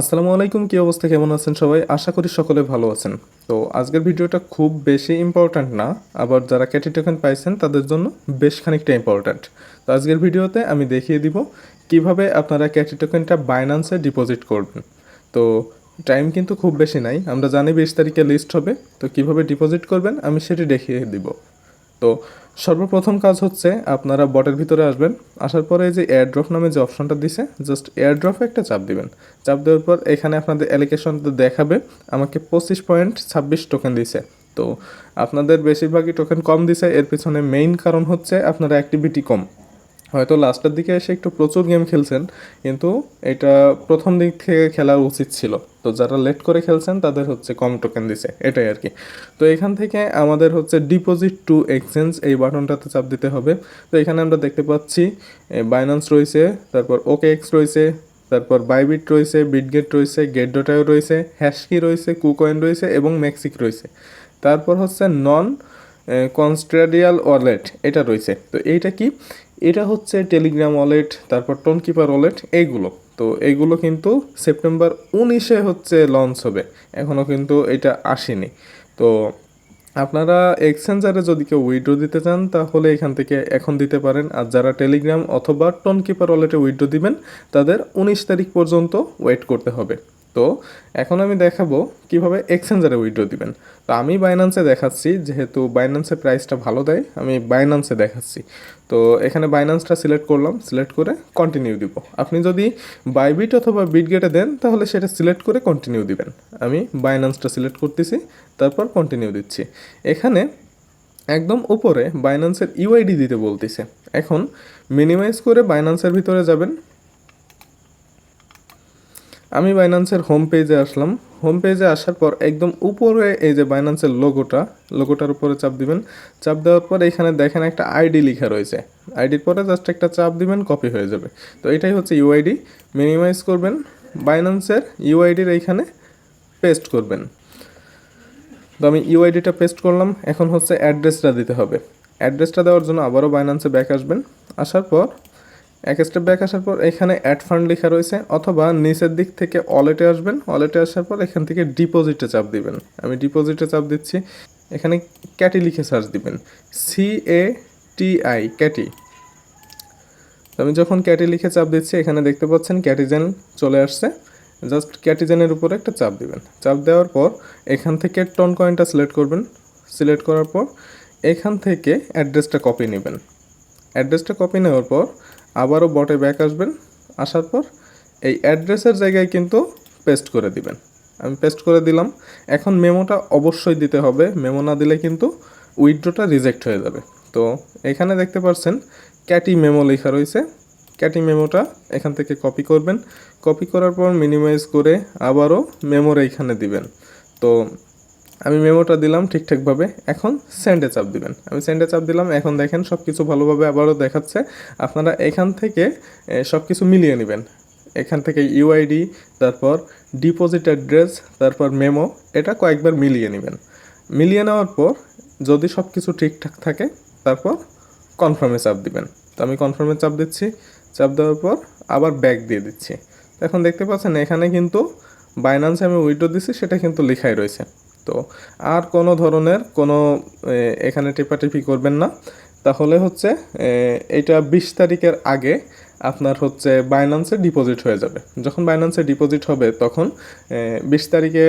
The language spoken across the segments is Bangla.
আসসালামু আলাইকুম, কী অবস্থা? কেমন আছেন সবাই? আশা করি সকলে ভালো আছেন। তো আজকের ভিডিওটা খুব বেশি ইম্পর্ট্যান্ট না, আবার যারা ক্যাটি টোকেন পাইছেন, তাদের জন্য বেশ খানিকটা ইম্পর্ট্যান্ট তো আজকের ভিডিওতে আমি দেখিয়ে দিব কীভাবে আপনারা ক্যাটি টোকেনটা বাইন্যান্সে ডিপোজিট করবেন। তো টাইম কিন্তু খুব বেশি নাই, আমরা জানি বিশ তারিখে লিস্ট হবে, তো কীভাবে ডিপোজিট করবেন আমি সেটি দেখিয়ে দিব। তো সর্বপ্রথম কাজ হচ্ছে আপনারা বটের ভিতরে আসবেন। আসার পরে যে এয়ারড্রপ নামে যে অপশনটা দিছে জাস্ট এয়ারড্রপে একটা চাপ দিবেন। চাপ দেওয়ার পর এখানে আপনাদের অ্যালিকেশনটা দেখাবে। আমাকে পঁচিশ পয়েন্ট ছাব্বিশ টোকেন দিছে। তো আপনাদের বেশিরভাগই টোকেন কম দিছে। এর পিছনে মেইন কারণ হচ্ছে আপনার অ্যাক্টিভিটি কম। হয়তো লাস্টের দিকে এসে একটু প্রচুর গেম খেলছেন, কিন্তু এটা প্রথম দিক থেকে খেলা উচিত ছিল। তো যারা লেট করে খেলছেন, তাদের হচ্ছে কম টোকেন দিছে। এটাই আর কি। তো এখান থেকে আমাদের হচ্ছে ডিপোজিট টু এক্সচেঞ্জ এই বাটনটাতে চাপ দিতে হবে। তো এখানে আমরা দেখতে পাচ্ছি বাইন্যান্স রয়েছে, তারপর ওকে এক্স রয়েছে, তারপর বাইবিট রয়েছে বিটগেট রয়েছে গেট ডোটাও রয়েছে হ্যাশকি রয়েছে কুকয়েন রয়েছে এবং মেক্সিক রয়েছে। তারপর হচ্ছে নন কনস্ট্রাডিয়াল ওয়ালেট এটা রয়েছে। তো এইটা কি? এটা হচ্ছে টেলিগ্রাম ওয়ালেট তারপর টোনকিপার ওয়ালেট এইগুলো। তো এগুলো কিন্তু সেপ্টেম্বর উনিশে হচ্ছে লঞ্চ হবে। এখনও কিন্তু এটা আসেনি। তো আপনারা এক্সচেঞ্জারে যদি কেউ উইড্রো দিতে চান, তাহলে এখান থেকে এখন দিতে পারেন। আর যারা টেলিগ্রাম অথবা টনকিপার ওয়ালেটে উইড্রো দিবেন, তাদের উনিশ তারিখ পর্যন্ত ওয়েট করতে হবে। তো এখন আমি দেখাবো কীভাবে এক্সচেঞ্জারে উইড্রো দিবেন। তো আমি বাইন্যান্সে দেখাচ্ছি, যেহেতু বাইন্যান্সের প্রাইসটা ভালো দেয়, আমি বাইন্যান্সে দেখাচ্ছি। তো এখানে বাইন্যান্সটা সিলেক্ট করলাম সিলেক্ট করে কন্টিনিউ দিব। আপনি যদি বাইবিট অথবা বিটগেটে দেন, তাহলে সেটা সিলেক্ট করে কন্টিনিউ দিবেন। আমি বাইন্যান্সটা সিলেক্ট করতেছি, তারপর কন্টিনিউ দিচ্ছি। এখানে একদম উপরে বাইন্যান্সের ইউআইডি দিতে বলতেছে। এখন মিনিমাইজ করে বাইন্যান্সের ভিতরে যাবেন। আমি বাইন্যান্সের হোম পেজে আসলাম। হোম পেজে আসার পর একদম উপরে এই যে বাইন্যান্সের লোগোটা লোগোটার উপরে চাপ দিবেন। চাপ দেওয়ার পর এখানে দেখেন একটা আইডি লেখা রয়েছে। আইডির পরে জাস্ট একটা চাপ দিবেন কপি হয়ে যাবে। তো এটাই হচ্ছে ইউআইডি মিনিমাইজ করবেন বাইন্যান্সের ইউআইডির এইখানে পেস্ট করবেন। তো আমি ইউআইডিটা পেস্ট করলাম। এখন হচ্ছে অ্যাড্রেসটা দিতে হবে। অ্যাড্রেসটা দেওয়ার জন্য আবারও বাইন্যান্সে ব্যাক আসবেন। আসার পর এক স্টেপ ব্যাক আসার পর এখানে অ্যাড ফান্ড লেখা রয়েছে অথবা নিচের দিক থেকে ওয়ালেটে আসবেন ওয়ালেটে আসার পর এখান থেকে ডিপোজিটে চাপ দিবেন। আমি ডিপোজিটে চাপ দিচ্ছি। এখানে ক্যাটি লিখে সার্চ দিবেন। সি এ টি আই ক্যাটি আমি যখন ক্যাটি লিখে চাপ দিচ্ছি, এখানে দেখতে পাচ্ছেন ক্যাটিজেন চলে আসছে। জাস্ট ক্যাটিজেনের উপরে একটা চাপ দিবেন। চাপ দেওয়ার পর এখান থেকে টন কয়েনটা সিলেক্ট করবেন। সিলেক্ট করার পর এখান থেকে অ্যাড্রেসটা কপি নেবেন। অ্যাড্রেসটা কপি নেওয়ার পর আবারও বটে ব্যাক আসবেন, আসার পর এই অ্যাড্রেসের জায়গায় কিন্তু পেস্ট করে দিবেন। আমি পেস্ট করে দিলাম। এখন মেমোটা অবশ্যই দিতে হবে। মেমো না দিলে কিন্তু উইড্রোটা রিজেক্ট হয়ে যাবে। তো এখানে দেখতে পাচ্ছেন ক্যাটি মেমো লেখা রয়েছে। ক্যাটি মেমোটা এখান থেকে কপি করবেন। কপি করার পর মিনিমাইজ করে আবারও মেমোর এইখানে দিবেন। তো আমি মেমোটা দিলাম ঠিকঠাকভাবে, এখন সেন্ডে চাপ দিবেন। আমি সেন্ডে চাপ দিলাম, এখন দেখেন সব কিছু ভালোভাবে আবারও দেখাচ্ছে। আপনারা এখান থেকে সব কিছু মিলিয়ে নেবেন। এখান থেকে ইউআইডি তারপর ডিপোজিট অ্যাড্রেস তারপর মেমো এটা কয়েকবার মিলিয়ে নেবেন। মিলিয়ে নেওয়ার পর, যদি সব কিছু ঠিকঠাক থাকে, তারপর কনফার্মে চাপ দিবেন। তো আমি কনফার্মে চাপ দিচ্ছি, চাপ দেওয়ার পর আবার ব্যাক দিয়ে দিচ্ছি। এখন দেখতে পাচ্ছেন, এখানে কিন্তু বাইন্যান্সে আমি উইড্রো দিচ্ছি সেটা কিন্তু লেখাই রয়েছে। তো আর কোনো ধরনের কোনো এখানে টিপাটিপি করবেন না। তাহলে হচ্ছে এটা বিশ তারিখের আগে আপনার হচ্ছে বাইন্যান্সে ডিপোজিট হয়ে যাবে। যখন বাইন্যান্সে ডিপোজিট হবে, তখন বিশ তারিখে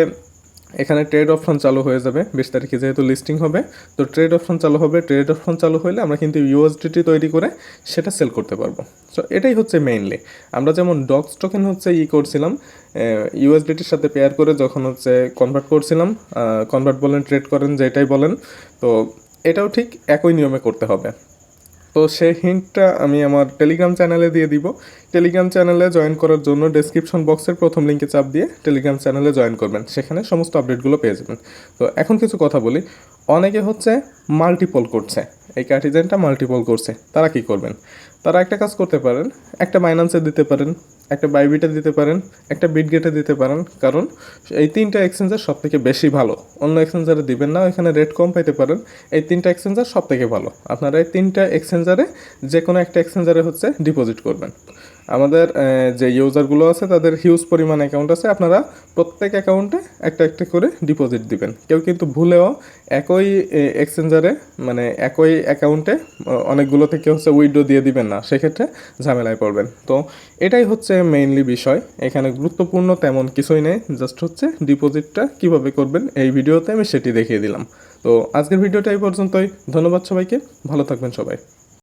এখানে ট্রেড অপশন চালু হয়ে যাবে, বিশ তারিখে যেহেতু লিস্টিং হবে, তো ট্রেড অপশন চালু হবে ট্রেড অপশন চালু হলে আমরা কিন্তু ইউএসডিটি তৈরি করে সেটা সেল করতে পারব। সো এটাই হচ্ছে মেইনলি আমরা যেমন ডক্স টোকেন হচ্ছে ই করছিলাম ইউএসডিটির সাথে পেয়ার করে যখন হচ্ছে কনভার্ট করছিলাম কনভার্ট বলেন ট্রেড করেন, যেটাই বলেন, তো এটাও ঠিক একই নিয়মে করতে হবে। তো সেই হিন্টটা আমি আমার টেলিগ্রাম চ্যানেলে দিয়ে দিব। টেলিগ্রাম চ্যানেলে জয়েন করার জন্য ডেসক্রিপশন বক্সের প্রথম লিঙ্কে চাপ দিয়ে টেলিগ্রাম চ্যানেলে জয়েন করবেন। সেখানে সমস্ত আপডেটগুলো পেয়ে যাবেন। তো এখন কিছু কথা বলি। অনেকে হচ্ছে মাল্টিপল করছে। এই কার্টিজেনটা মাল্টিপল করছে। তারা কি করবেন? তারা একটা কাজ করতে পারেন, একটা মাইনান্সে দিতে পারেন, একটা বাইবিটে দিতে পারেন, একটা বিটগেটে দিতে পারেন। কারণ এই তিনটা এক্সচেঞ্জার সব থেকে বেশি ভালো। অন্য এক্সচেঞ্জারে দিবেন না, এখানে রেট কম পাইতে পারেন। এই তিনটা এক্সচেঞ্জার সব থেকে ভালো। আপনারা এই তিনটা এক্সচেঞ্জারে যে কোনো একটা এক্সচেঞ্জারে হচ্ছে ডিপোজিট করবেন। আমাদের যে ইউজারগুলো আছে তাদের হিউজ পরিমাণ অ্যাকাউন্ট আছে, আপনারা প্রত্যেক অ্যাকাউন্টে একটা একটা করে ডিপোজিট দিবেন। কেউ কিন্তু ভুলেও একই এক্সচেঞ্জারে মানে একই অ্যাকাউন্টে অনেকগুলো থেকে হচ্ছে উইড্রো দিয়ে দিবেন না, সেক্ষেত্রে ঝামেলায় পড়বেন। তো এটাই হচ্ছে মেইনলি বিষয়। এখানে গুরুত্বপূর্ণ তেমন কিছুই নেই জাস্ট হচ্ছে ডিপোজিটটা কীভাবে করবেন, এই ভিডিওতে আমি সেটি দেখিয়ে দিলাম। তো আজকের ভিডিওটা এই পর্যন্তই। ধন্যবাদ সবাইকে। ভালো থাকবেন সবাই।